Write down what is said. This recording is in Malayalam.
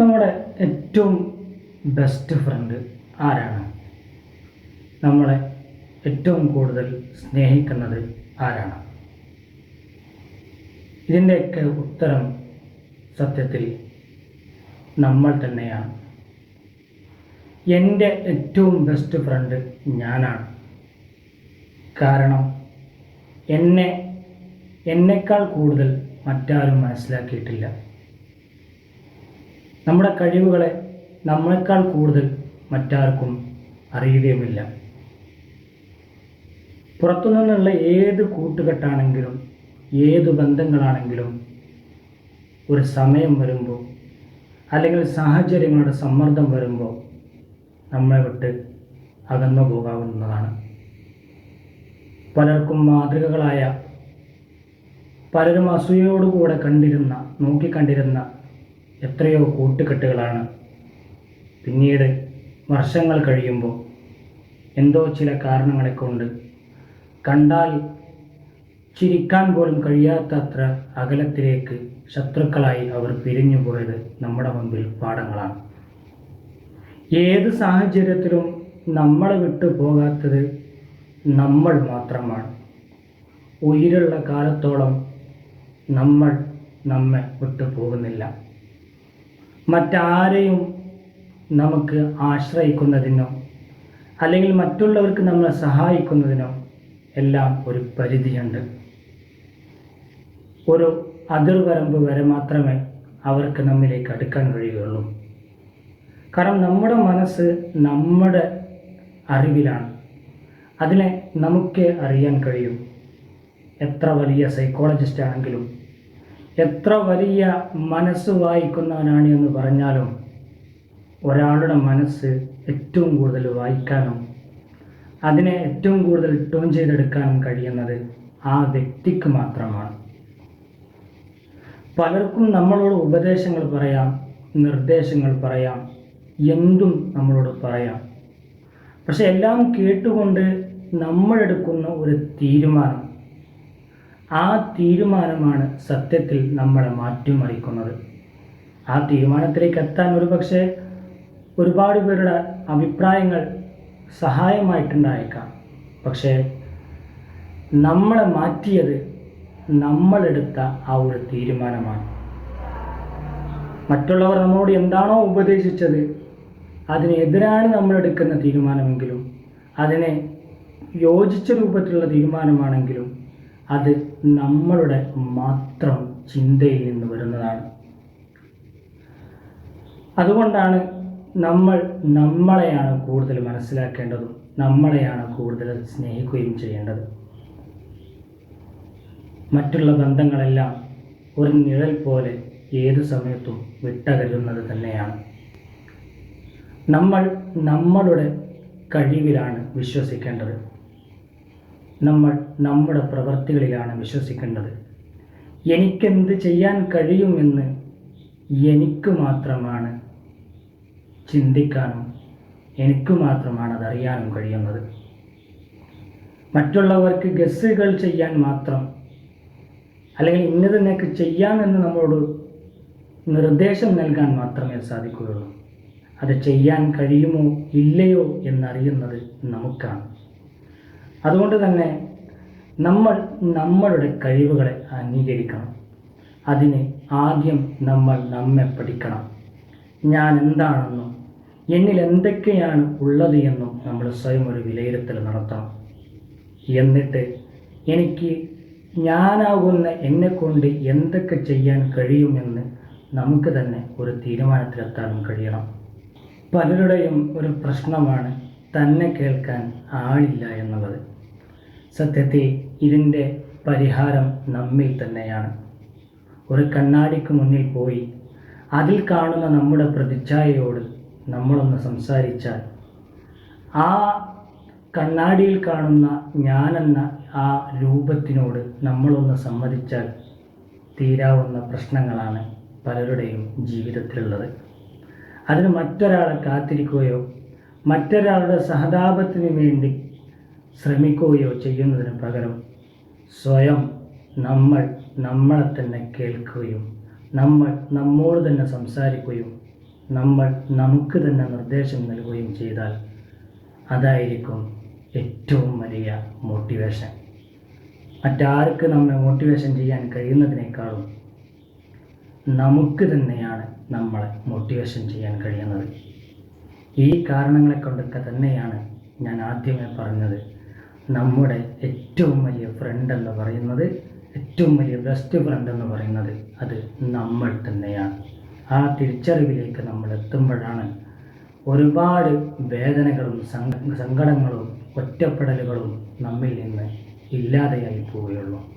നമ്മുടെ ഏറ്റവും ബെസ്റ്റ് ഫ്രണ്ട് ആരാണ്? നമ്മളെ ഏറ്റവും കൂടുതൽ സ്നേഹിക്കുന്നത് ആരാണ്? ഇതിന്റെയൊക്കെ ഉത്തരം സത്യത്തിൽ നമ്മൾ തന്നെയാണ്. എന്റെ ഏറ്റവും ബെസ്റ്റ് ഫ്രണ്ട് ഞാനാണ്. കാരണം എന്നെ എന്നെക്കാൾ കൂടുതൽ മറ്റാരും മനസ്സിലാക്കിയിട്ടില്ല. നമ്മുടെ കഴിവുകളെ നമ്മളെക്കാൾ കൂടുതൽ മറ്റാർക്കും അറിയുകയുമില്ല. പുറത്തുനിന്നുള്ള ഏത് കൂട്ടുകെട്ടാണെങ്കിലും ഏത് ബന്ധങ്ങളാണെങ്കിലും ഒരു സമയം വരുമ്പോൾ അല്ലെങ്കിൽ സാഹചര്യങ്ങളുടെ സമ്മർദ്ദം വരുമ്പോൾ നമ്മളെ വിട്ട് അകന്നു പോകാവുന്നതാണ്. പലർക്കും മാതൃകകളായ പലരും അസൂയയോടുകൂടെ കണ്ടിരുന്ന നോക്കിക്കണ്ടിരുന്ന എത്രയോ കൂട്ടുകെട്ടുകളാണ്. പിന്നീട് വർഷങ്ങൾ കഴിയുമ്പോൾ എന്തോ ചില കാരണങ്ങളെ കൊണ്ട് കണ്ടാൽ ചിരിക്കാൻ പോലും കഴിയാത്തത്ര അകലത്തിലേക്ക് ശത്രുക്കളായി അവർ പിരിഞ്ഞു പോയത് നമ്മുടെ മുമ്പിൽ പാഠങ്ങളാണ്. ഏത് സാഹചര്യത്തിലും നമ്മളെ വിട്ടു പോകാത്തത് നമ്മൾ മാത്രമാണ്. ഉயிருള്ള കാലത്തോളം നമ്മൾ നമ്മെ വിട്ടു പോകുന്നില്ല. മറ്റാരെയും നമുക്ക് ആശ്രയിക്കുന്നതിനോ അല്ലെങ്കിൽ മറ്റുള്ളവർക്ക് നമ്മളെ സഹായിക്കുന്നതിനോ എല്ലാം ഒരു പരിധിയുണ്ട്. ഒരു അതിർവരമ്പ് വരെ മാത്രമേ അവർക്ക് നമ്മിലേക്ക് അടുക്കാൻ കഴിയുകയുള്ളൂ. കാരണം നമ്മുടെ മനസ്സ് നമ്മുടെ അറിവിലാണ്. അതിനെ നമുക്ക് അറിയാൻ കഴിയും. എത്ര വലിയ സൈക്കോളജിസ്റ്റ് ആണെങ്കിലും എത്ര വലിയ മനസ്സ് വായിക്കുന്നവനാണ് എന്ന് പറഞ്ഞാലും ഒരാളുടെ മനസ്സ് ഏറ്റവും കൂടുതൽ വായിക്കാനും അതിനെ ഏറ്റവും കൂടുതൽ ടോൺ ചെയ്തെടുക്കാനും കഴിയുന്നത് ആ വ്യക്തിക്ക് മാത്രമാണ്. പലർക്കും നമ്മളോട് ഉപദേശങ്ങൾ പറയാം നിർദ്ദേശങ്ങൾ പറയാം എന്തും നമ്മളോട് പറയാം. പക്ഷെ എല്ലാം കേട്ടുകൊണ്ട് നമ്മളെടുക്കുന്ന ഒരു തീരുമാനം ആ തീരുമാനമാണ് സത്യത്തിൽ നമ്മളെ മാറ്റിമറിക്കുന്നത്. ആ തീരുമാനത്തിലേക്ക് എത്താൻ ഒരു പക്ഷേ ഒരുപാട് പേരുടെ അഭിപ്രായങ്ങൾ സഹായമായിട്ടുണ്ടായേക്കാം. പക്ഷേ നമ്മളെ മാറ്റിയത് നമ്മളെടുത്ത ആ ഒരു തീരുമാനമാണ്. മറ്റുള്ളവർ നമ്മളോട് എന്താണോ ഉപദേശിച്ചത് അതിനെതിരാണ് നമ്മളെടുക്കുന്ന തീരുമാനമെങ്കിലും അതിനെ യോജിച്ച രൂപത്തിലുള്ള തീരുമാനമാണെങ്കിലും അത് നമ്മളുടെ മാത്രം ചിന്തയിൽ നിന്ന് വരുന്നതാണ്. അതുകൊണ്ടാണ് നമ്മൾ നമ്മളെയാണ് കൂടുതൽ മനസ്സിലാക്കേണ്ടതും നമ്മളെയാണ് കൂടുതൽ സ്നേഹിക്കുകയും ചെയ്യേണ്ടത്. മറ്റുള്ള ബന്ധങ്ങളെല്ലാം ഒരു നിഴൽ പോലെ ഏത് സമയത്തും വിട്ടകരുന്നത് തന്നെയാണ്. നമ്മൾ നമ്മളുടെ കഴിവിലാണ് വിശ്വസിക്കേണ്ടത്. നമ്മൾ നമ്മുടെ പ്രവൃത്തികളിലാണ് വിശ്വസിക്കേണ്ടത്. എനിക്കെന്ത് ചെയ്യാൻ കഴിയുമെന്ന് എനിക്ക് മാത്രമാണ് ചിന്തിക്കാനും എനിക്ക് മാത്രമാണ് അതറിയാനും കഴിയുന്നത്. മറ്റുള്ളവർക്ക് ഗസ്സുകൾ ചെയ്യാൻ മാത്രം അല്ലെങ്കിൽ ഇന്നത് നിനക്ക് ചെയ്യാമെന്ന് നമ്മളോട് നിർദ്ദേശം നൽകാൻ മാത്രമേ സാധിക്കുകയുള്ളൂ. അത് ചെയ്യാൻ കഴിയുമോ ഇല്ലയോ എന്നറിയുന്നത് നമുക്കാണ്. അതുകൊണ്ട് തന്നെ നമ്മൾ നമ്മളുടെ കഴിവുകളെ അംഗീകരിക്കണം. അതിന് ആദ്യം നമ്മൾ നമ്മെ പഠിക്കണം. ഞാൻ എന്താണെന്നും എന്നിൽ എന്തൊക്കെയാണ് ഉള്ളത് എന്നും നമ്മൾ സ്വയം ഒരു വിലയിരുത്തൽ നടത്തണം. എന്നിട്ട് എനിക്ക് ഞാനാകുന്ന എന്നെക്കൊണ്ട് എന്തൊക്കെ ചെയ്യാൻ കഴിയുമെന്ന് നമുക്ക് തന്നെ ഒരു തീരുമാനത്തിലെത്താനും കഴിയണം. പലരുടെയും ഒരു പ്രശ്നമാണ് തന്നെ കേൾക്കാൻ ആളില്ല എന്നുള്ളത്. സത്യത്തിൽ ഇതിന്റെ പരിഹാരം നമ്മിൽ തന്നെയാണ്. ഒരു കണ്ണാടിക്ക് മുന്നിൽ പോയി അതിൽ കാണുന്ന നമ്മുടെ പ്രതിച്ഛായയോട് നമ്മളൊന്ന് സംസാരിച്ചാൽ ആ കണ്ണാടിയിൽ കാണുന്ന ഞാനെന്ന ആ രൂപത്തിനോട് നമ്മളൊന്ന് സമ്മതിച്ചാൽ തീരാവുന്ന പ്രശ്നങ്ങളാണ് പലരുടെയും ജീവിതത്തിലുള്ളത്. അതിന് മറ്റൊരാളെ കാത്തിരിക്കുകയോ മറ്റൊരാളുടെ സഹതാപത്തിന് വേണ്ടി ശ്രമിക്കുകയോ ചെയ്യുന്നതിന് പകരം സ്വയം നമ്മൾ നമ്മളെ തന്നെ കേൾക്കുകയും നമ്മൾ നമ്മോട് തന്നെ സംസാരിക്കുകയും നമ്മൾ നമുക്ക് തന്നെ നിർദ്ദേശം നൽകുകയും ചെയ്താൽ അതായിരിക്കും ഏറ്റവും വലിയ മോട്ടിവേഷൻ മറ്റാർക്ക് നമ്മെ മോട്ടിവേഷൻ ചെയ്യാൻ കഴിയുന്നതിനേക്കാളും നമുക്ക് തന്നെയാണ് നമ്മളെ മോട്ടിവേഷൻ ചെയ്യാൻ കഴിയുന്നത്. ഈ കാരണങ്ങളെ കൊണ്ടൊക്കെ തന്നെയാണ് ഞാൻ ആദ്യമേ പറഞ്ഞത്. നമ്മുടെ ഏറ്റവും വലിയ ഫ്രണ്ട് എന്ന് പറയുന്നത് ഏറ്റവും വലിയ ബെസ്റ്റ് ഫ്രണ്ട് എന്ന് പറയുന്നത് അത് നമ്മൾ തന്നെയാണ്. ആ തിരിച്ചറിവിലേക്ക് നമ്മൾ എത്തുമ്പോഴാണ് ഒരുപാട് വേദനകളും സങ്ക- സങ്കടങ്ങളും ഒറ്റപ്പെടലുകളും നമ്മിൽ നിന്ന് ഇല്ലാതെയായി പോവുകയുള്ളൂ.